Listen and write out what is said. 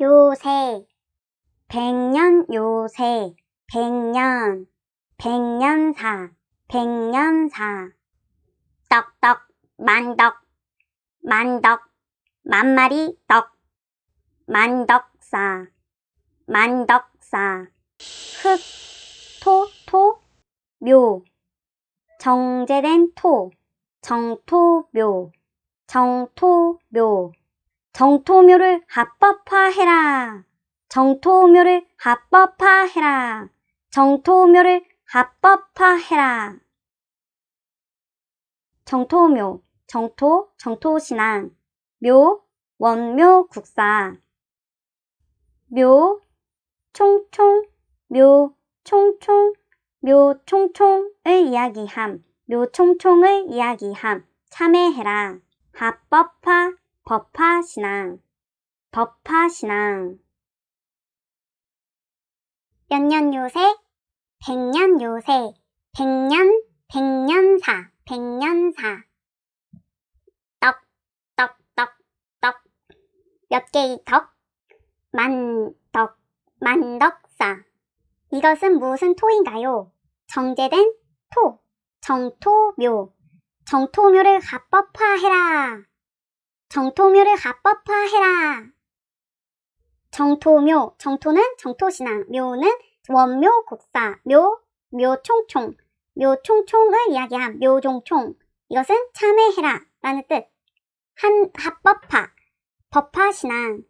요새. 백년 요새. 백년. 백년사. 백년사. 떡떡 만덕. 만덕. 만마리 떡. 만덕사. 만덕사. 흑 토 토. 묘. 정제된 토. 정토묘. 정토묘 정토묘를 합법화해라. 정토묘를 합법화해라. 정토묘를 합법화해라. 정토묘 정토 정토신앙. 묘 원묘 국사. 묘 총총 묘 총총 묘 총총을 이야기함. 묘 총총을 이야기함. 참회해라. 합법화 법화 신앙 법화 신앙. 연년 요새? 백년 요새. 백년 백년사 백년사. 떡 떡 떡 떡. 몇 개의 덕 만 덕 만덕사. 이것은 무슨 토인가요? 정제된 토 정토묘. 정토묘를 합법화해라 정토묘를 합법화해라. 정토묘 정토는 정토신앙 묘는 원묘 국사 묘 묘총총 묘총총을 이야기한 묘종총. 이것은 참회해라 라는 뜻. 한 합법화 법화신앙